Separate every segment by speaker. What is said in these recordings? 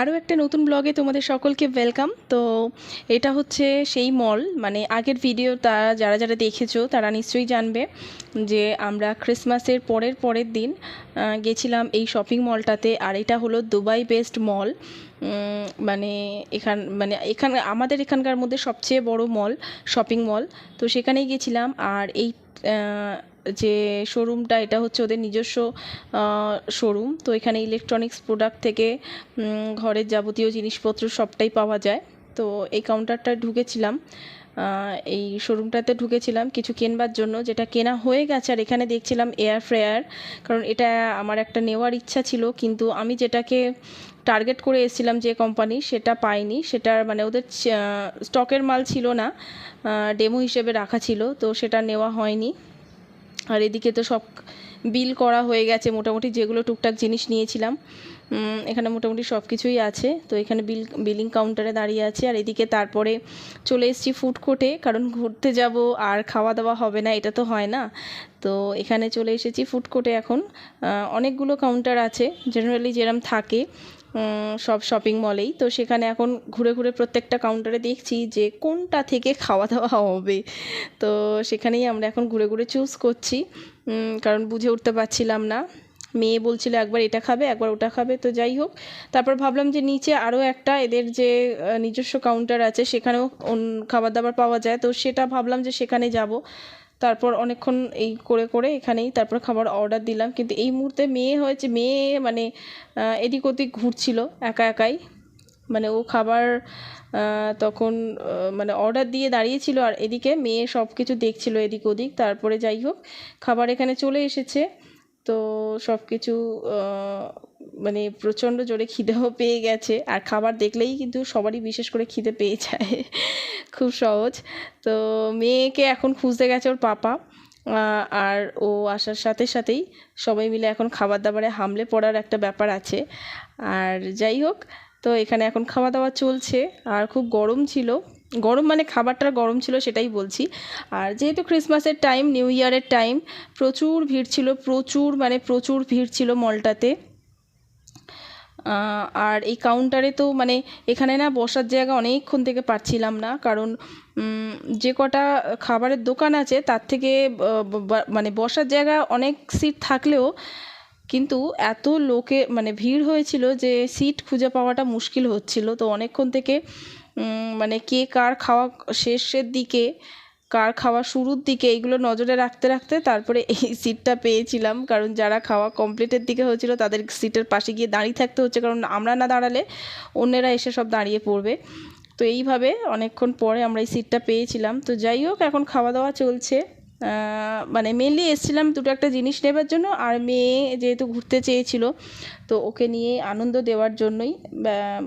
Speaker 1: আরও একটা নতুন ব্লগে তোমাদের সকলকে ওয়েলকাম তো এটা হচ্ছে সেই মল মানে আগের ভিডিও তারা যারা যারা দেখেছ, তারা নিশ্চয়ই জানবে যে আমরা ক্রিসমাসের পরের পরের দিন গেছিলাম এই শপিং মলটাতে আর এটা হলো দুবাই বেস্ট মল মানে এখান মানে এখান, আমাদের এখানকার মধ্যে সবচেয়ে বড় মল শপিং মল তো সেখানেই গেছিলাম, আর এই যে শোরুমটা এটা হচ্ছে ওদের নিজস্ব শোরুম তো এখানে ইলেকট্রনিক্স প্রোডাক্ট থেকে ঘরের যাবতীয় জিনিসপত্র সবটাই পাওয়া যায়। তো এই কাউন্টারটা ঢুকেছিলাম। এই শোরুমটাতে ঢুকেছিলাম কিছু কেনবার জন্য। যেটা কেনা হয়ে গেছে, আর এখানে দেখছিলাম এয়ার ফ্রেয়ার কারণ এটা আমার একটা নেওয়ার ইচ্ছা ছিল, কিন্তু আমি যেটাকে টার্গেট করে এসেছিলাম যে কোম্পানি সেটা পাইনি। সেটার মানে ওদের স্টকের মাল ছিল না ডেমো হিসেবে রাখা ছিল। তো সেটা নেওয়া হয়নি। আর এদিকে তো সব বিল করা হয়ে গেছে। মোটামুটি যেগুলো টুকটাক জিনিস নিয়েছিলাম। এখানে মোটামুটি সব কিছুই আছে। তো এখানে বিল, বিলিং কাউন্টারে দাঁড়িয়ে আছে। আর এদিকে তারপরে চলে এসেছি ফুড কোর্টে, কারণ ঘুরতে যাব, আর খাওয়া দাওয়া হবে না, এটা তো হয় না। তো এখানে চলে এসেছি ফুড কোর্টে এখন। অনেকগুলো কাউন্টার আছে জেনারেলি যেরম থাকে সব শপিং মলেই তো সেখানে এখন ঘুরে ঘুরে প্রত্যেকটা কাউন্টারে দেখছি যে কোনটা থেকে খাওয়া দাওয়া হবে। তো সেখানেই আমরা এখন ঘুরে ঘুরে চুজ করছি। কারণ বুঝে উঠতে পারছিলাম না। মেয়ে বলছিল একবার এটা খাবে, একবার ওটা খাবে, তো যাই হোক। তারপর ভাবলাম যে নিচে আরও একটা এদের যে নিজস্ব কাউন্টার আছে, সেখানেও খাবার দাবার পাওয়া যায়। তো সেটা ভাবলাম যে সেখানে যাব। তারপর অনেকক্ষণ এই করে করে এখানেই তারপর খাবার অর্ডার দিলাম। কিন্তু এই মুহূর্তে মেয়ে হয়েছে, মেয়ে মানে এদিক ওদিক ঘুরছিল একা একাই। মানে ও খাবার তখন মানে অর্ডার দিয়ে দাঁড়িয়েছিল আর এদিকে মেয়ে সব কিছু দেখছিল এদিক ওদিক। তারপরে যাই হোক, খাবার এখানে চলে এসেছে। তো সব কিছু মানে প্রচণ্ড জোরে খিদেও পেয়ে গেছে। আর খাবার দেখলেই কিন্তু সবারই বিশেষ করে খিদে পেয়ে যায়। খুব সহজ। তো মেয়েকে এখন খুঁজতে গেছে ওর পাপা। আর ও আসার সাথে সাথেই সবাই মিলে এখন খাবার দাবারে হামলে পড়ার একটা ব্যাপার আছে। আর যাই হোক, তো এখানে এখন খাওয়া দাওয়া চলছে। আর খুব গরম ছিল। গরম মানে খাবারটা গরম ছিল সেটাই বলছি। আর যেহেতু ক্রিসমাসের টাইম নিউ ইয়ারের টাইম প্রচুর ভিড় ছিল, প্রচুর মানে প্রচুর ভিড় ছিল মলটাতে। আর এই কাউন্টারে তো মানে এখানে না বসার জায়গা অনেকক্ষণ থেকে পাচ্ছিলাম না, কারণ যে কটা খাবারের দোকান আছে তার থেকে মানে বসার জায়গা অনেক সিট থাকলেও কিন্তু এত লোকে মানে ভিড় হয়েছিল যে সিট খুঁজে পাওয়াটা মুশকিল হচ্ছিল। তো অনেকক্ষণ থেকে মানে কে কার খাওয়া শেষের দিকে, কার খাওয়া শুরুর দিকে এইগুলো নজরে রাখতে রাখতে তারপরে এই সিটটা পেয়েছিলাম। কারণ যারা খাওয়া কমপ্লিটের দিকে হয়েছিল, তাদের সিটের পাশে গিয়ে দাঁড়িয়ে থাকতে হচ্ছে। কারণ আমরা না দাঁড়ালে অন্যেরা এসে সব দাঁড়িয়ে পড়বে। তো এইভাবে অনেকক্ষণ পরে আমরা এই সিটটা পেয়েছিলাম। তো যাই হোক, এখন খাওয়া দাওয়া চলছে। মানে মেনলি এসেছিলাম দুটো একটা জিনিস নেবার জন্য। আর মেয়ে যেহেতু ঘুরতে চেয়েছিল, তো ওকে নিয়ে আনন্দ দেওয়ার জন্যই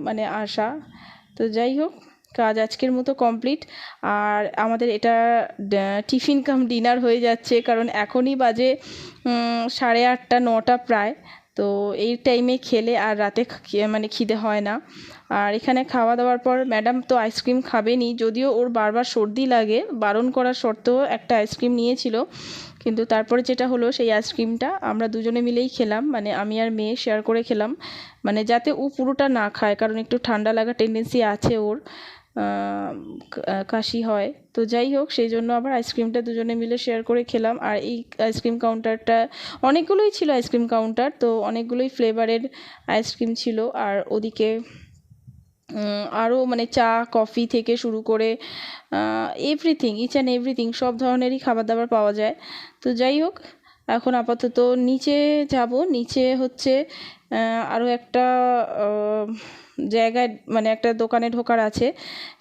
Speaker 1: মানে আসা তো যাই হোক, কাজ আজকের মতো কমপ্লিট আর আমাদের এটা টিফিন কাম ডিনার হয়ে যাচ্ছে, কারণ এখনই বাজে সাড়ে আটটা, নটা প্রায়। তো এই টাইমে খেলে আর রাতে মানে খিদে হয় না। আর এখানে খাওয়া দাওয়ার পর ম্যাডাম তো আইসক্রিম খাবেনি, যদিও ওর বারবার সর্দি লাগে, বারণ করার সত্ত্বেও একটা আইসক্রিম নিয়েছিল। কিন্তু তারপরে যেটা হলো সেই আইসক্রিমটা আমরা দুজনে মিলেই খেলাম মানে আমি আর মেয়ে শেয়ার করে খেলাম। মানে যাতে ও পুরোটা না খায়, কারণ একটু ঠান্ডা লাগা টেন্ডেন্সি আছে ওর কাশি হয়। তো যাই হোক, সেই জন্য আবার আইসক্রিমটা দুজনে মিলে শেয়ার করে খেলাম। আর এই আইসক্রিম কাউন্টারটা অনেকগুলোই ছিল আইসক্রিম কাউন্টার তো অনেকগুলোই ফ্লেভারের আইসক্রিম ছিল। আর ওদিকে আরও মানে চা কফি থেকে শুরু করে এভরিথিং ইচ অ্যান্ড এভরিথিং সব ধরনেরই খাবার দাবার পাওয়া যায়। তো যাই হোক, এখন আপাতত নিচে যাব। নিচে হচ্ছে আরও একটা জায়গায় মানে একটা দোকানে ঢোকার আছে।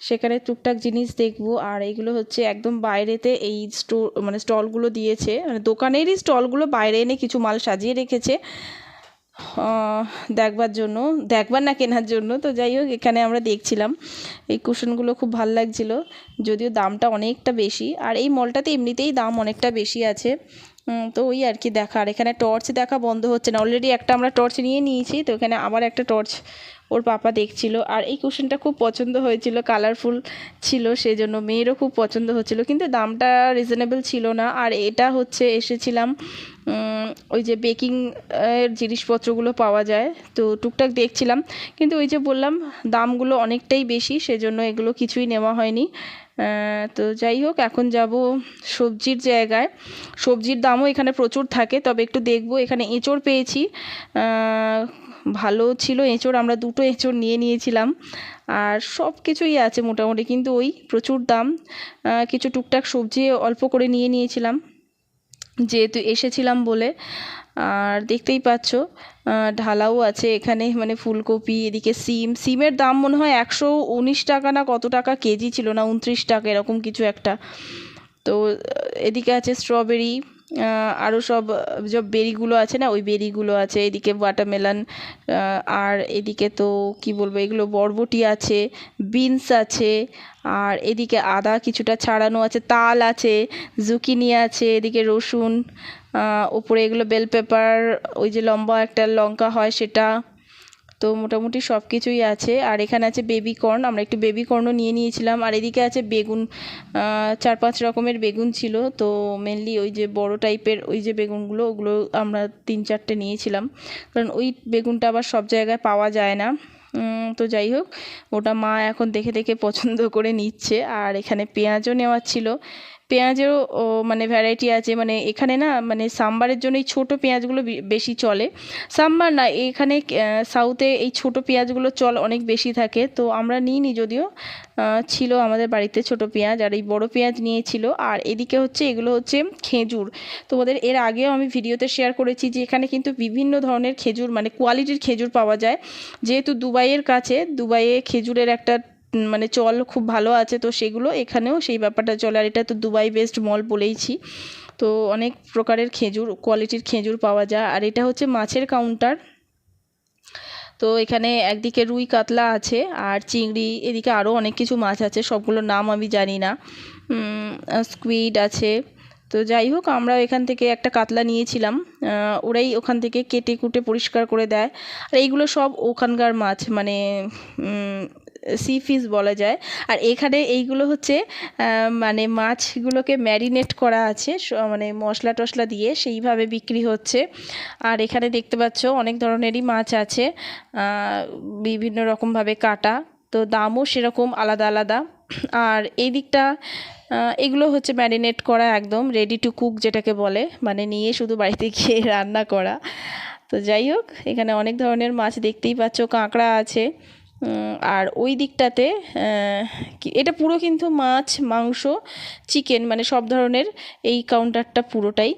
Speaker 1: সেখানে টুকটাক জিনিস দেখব। আর এইগুলো হচ্ছে একদম বাইরেতে এই স্টো মানে স্টলগুলো দিয়েছে। মানে দোকানেরই স্টলগুলো বাইরে এনে কিছু মাল সাজিয়ে রেখেছে। দেখবার জন্য, দেখবার না কেনার জন্য। তো যাই হোক, এখানে আমরা দেখছিলাম, এই কুশনগুলো খুব ভালো লাগছিল, যদিও দামটা অনেকটা বেশি। আর এই মলটাতে এমনিতেই দাম অনেকটা বেশি আছে। তো ওই আর কি দেখা। আর এখানে টর্চ দেখা বন্ধ হচ্ছে না। অলরেডি একটা আমরা টর্চ নিয়ে নিয়েছি, তো এখানে আবার একটা টর্চ ওর পাপা দেখছিল আর এই কুশনটা খুব পছন্দ হয়েছিল কালারফুল ছিল, সেজন্য মেয়েরও খুব পছন্দ হচ্ছিল। কিন্তু দামটা রিজনেবল ছিল না আর এটা হচ্ছে এসেছিলাম ওই যে বেকিং এর জিনিসপত্রগুলো পাওয়া যায়। তো টুকটাক দেখছিলাম, কিন্তু ওই যে বললাম, দামগুলো অনেকটাই বেশি, সেজন্য এগুলো কিছুই নেওয়া হয়নি। তো যাই হোক, এখন যাব সবজির জায়গায়। সবজির দামও এখানে প্রচুর থাকে, তবে একটু দেখব। এখানে এঁচড় পেয়েছি। ভালো ছিল এঁচড়, আমরা দুটো এঁচড় নিয়ে নিয়েছিলাম। আর সব কিছুই আছে মোটামুটি, কিন্তু ওই প্রচুর দাম। কিছু টুকটাক সবজি অল্প করে নিয়ে নিয়েছিলাম, যেহেতু এসেছিলাম বলে। আর দেখতেই পাচ্ছ ঢালাও আছে এখানে মানে ফুলকপি, এদিকে সিম। সিমের দাম মনে হয় একশো উনিশ টাকা না কত টাকা কেজি ছিল না, উনত্রিশ টাকা এরকম কিছু একটা। তো, এদিকে আছে স্ট্রবেরি আরও সব যে বেরিগুলো আছে না, ওই বেরিগুলো আছে, এদিকে ওয়াটারমেলন আর এদিকে তো কি বলব, এগুলো বরবটি আছে, বিনস আছে, আর এদিকে আদা কিছুটা ছাড়ানো আছে, তাল আছে, জুকিনি আছে, এদিকে রসুন ওপরে এগুলো বেল পেপার ওই যে লম্বা একটা লঙ্কা হয় সেটা। তো মোটামুটি সব কিছুই আছে। আর এখানে আছে বেবি কর্ন আমরা একটু বেবি কর্নও নিয়ে নিয়েছিলাম। আর এদিকে আছে বেগুন চার পাঁচ রকমের বেগুন ছিল। তো মেনলি ওই যে বড় টাইপের ওই যে বেগুনগুলো, ওগুলো আমরা তিন চারটে নিয়েছিলাম। কারণ ওই বেগুনটা আবার সব জায়গায় পাওয়া যায় না। তো যাই হোক, ওটা মা এখন দেখে দেখে পছন্দ করে নিচ্ছে। আর এখানে পেঁয়াজও নেওয়ার ছিল। পেঁয়াজেরও মানে ভ্যারাইটি আছে। মানে এখানে না মানে সাম্বারের জন্য এই ছোটো পেঁয়াজগুলো বেশি চলে। সাম্বার না, এখানে সাউথে এই ছোটো পেঁয়াজগুলো চল অনেক বেশি থাকে। তো আমরা নিইনি যদিও ছিল আমাদের বাড়িতে ছোটো পেঁয়াজ আর এই বড় পেঁয়াজ নিয়েছিল। আর এদিকে হচ্ছে, এগুলো হচ্ছে খেজুর। তোমাদের এর আগেও আমি ভিডিওতে শেয়ার করেছি যে এখানে কিন্তু বিভিন্ন ধরনের খেজুর মানে কোয়ালিটির খেজুর পাওয়া যায়। যেহেতু দুবাইয়ের কাছে, দুবাইয়ে খেজুরের একটা মানে চল খুব ভালো আছে, তো সেগুলো এখানেও সেই ব্যাপারটা চলে। আর এটা তো দুবাই বেস্ট মল বলেইছি। তো অনেক প্রকারের খেজুর কোয়ালিটির খেজুর পাওয়া যায়। আর এটা হচ্ছে মাছের কাউন্টার তো এখানে একদিকে রুই কাতলা আছে, আর চিংড়ি, এদিকে আরও অনেক কিছু মাছ আছে, সবগুলোর নাম আমি জানি না। স্কুইড আছে। তো যাই হোক আমরা এখান থেকে একটা কাতলা নিয়েছিলাম। ওরাই ওখান থেকে কেটে কুটে পরিষ্কার করে দেয়। আর এইগুলো সব ওখানকার মাছ মানে সি ফিস বলা যায়। আর এখানে এইগুলো হচ্ছে মানে মাছগুলোকে ম্যারিনেট করা আছে মানে মশলা টশলা দিয়ে সেইভাবে বিক্রি হচ্ছে। আর এখানে দেখতে পাচ্ছ অনেক ধরনেরই মাছ আছে বিভিন্ন রকমভাবে কাটা, তো দামও সেরকম আলাদা আলাদা। আর এই দিকটা এগুলো হচ্ছে ম্যারিনেট করা একদম রেডি টু কুক যেটাকে বলে মানে নিয়ে শুধু বাড়িতে গিয়ে রান্না করা। তো যাই হোক, এখানে অনেক ধরনের মাছ দেখতেই পাচ্ছ, কাঁকড়া আছে। আর ওই দিকটাতে এটা পুরো কিন্তু মাছ, মাংস, চিকেন মানে সব ধরনের এই কাউন্টারটা পুরোটাই।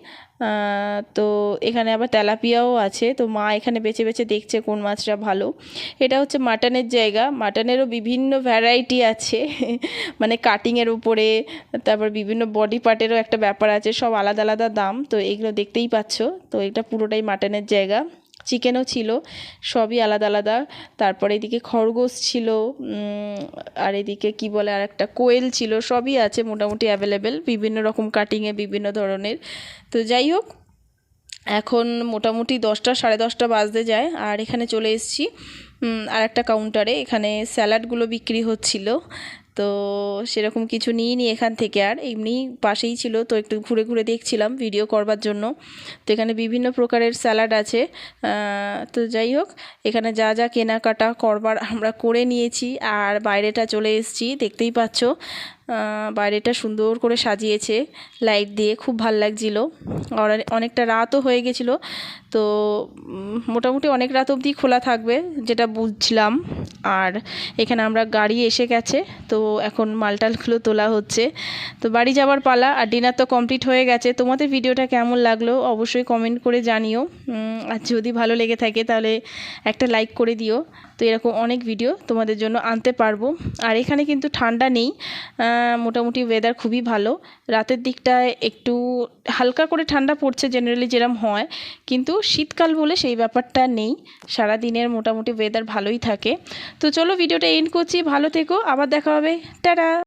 Speaker 1: তো এখানে আবার তেলাপিয়াও আছে। তো মা এখানে বেছে বেছে দেখছে কোন মাছটা ভালো। এটা হচ্ছে মাটনের জায়গা। মাটনেরও বিভিন্ন ভ্যারাইটি আছে। মানে কাটিংয়ের উপরে, তারপর বিভিন্ন বডি পার্টেরও একটা ব্যাপার আছে। সব আলাদা আলাদা দাম। তো এগুলো দেখতেই পাচ্ছ। তো এটা পুরোটাই মাটনের জায়গা। চিকেনও ছিল, সবই আলাদা আলাদা। তারপরে এদিকে খরগোশ ছিল আর এদিকে কি বলে আর একটা কোয়েল ছিল, সবই আছে মোটামুটি অ্যাভেলেবেল বিভিন্ন রকম কাটিংয়ে বিভিন্ন ধরনের। তো যাই হোক, এখন মোটামুটি দশটা, সাড়ে দশটা বাজতে যায়, আর এখানে চলে এসেছি আর একটা কাউন্টারে এখানে স্যালাডগুলো বিক্রি হচ্ছিল তো সেরকম কিছু নিইনি এখান থেকে আর। এমনি পাশেই ছিল, তো একটু ঘুরে ঘুরে দেখছিলাম ভিডিও করবার জন্য। তো এখানে বিভিন্ন প্রকারের স্যালাড আছে। তো যাই হোক, এখানে যা যা কেনাকাটা করবার আমরা করে নিয়েছি। আর বাইরেটা চলে এসেছি, দেখতেই পাচ্ছ। বাইরেটা সুন্দর করে সাজিয়েছে লাইট দিয়ে খুব ভালো লাগছিল। আর অনেকটা রাতও হয়ে গেছিল, তো মোটামুটি অনেক রাত অবধি খোলা থাকবে, যেটা বুঝছিলাম আর এখানে আমরা গাড়ি এসে গেছে, তো এখন মালটালগুলো তোলা হচ্ছে। তো বাড়ি যাওয়ার পালা, আর ডিনার তো কমপ্লিট হয়ে গেছে। তোমাদের ভিডিওটা কেমন লাগল অবশ্যই কমেন্ট করে জানিও। আর যদি ভালো লেগে থাকে তাহলে একটা লাইক করে দিও। তো এরকম অনেক ভিডিও তোমাদের জন্য আনতে পারব। আর এখানে কিন্তু ঠান্ডা নেই মোটামুটি ওয়েদার খুবই ভালো। রাতের দিকটায় একটু হালকা করে ঠান্ডা পড়ছে জেনারেলি যেরম হয়, কিন্তু শীতকাল বলে সেই ব্যাপারটা নেই। সারা দিনের মোটামুটি ওয়েদার ভালোই থাকে। তো চলো ভিডিওটা এন্ড করছি, ভালো থেকো, আবার দেখা হবে। টাটা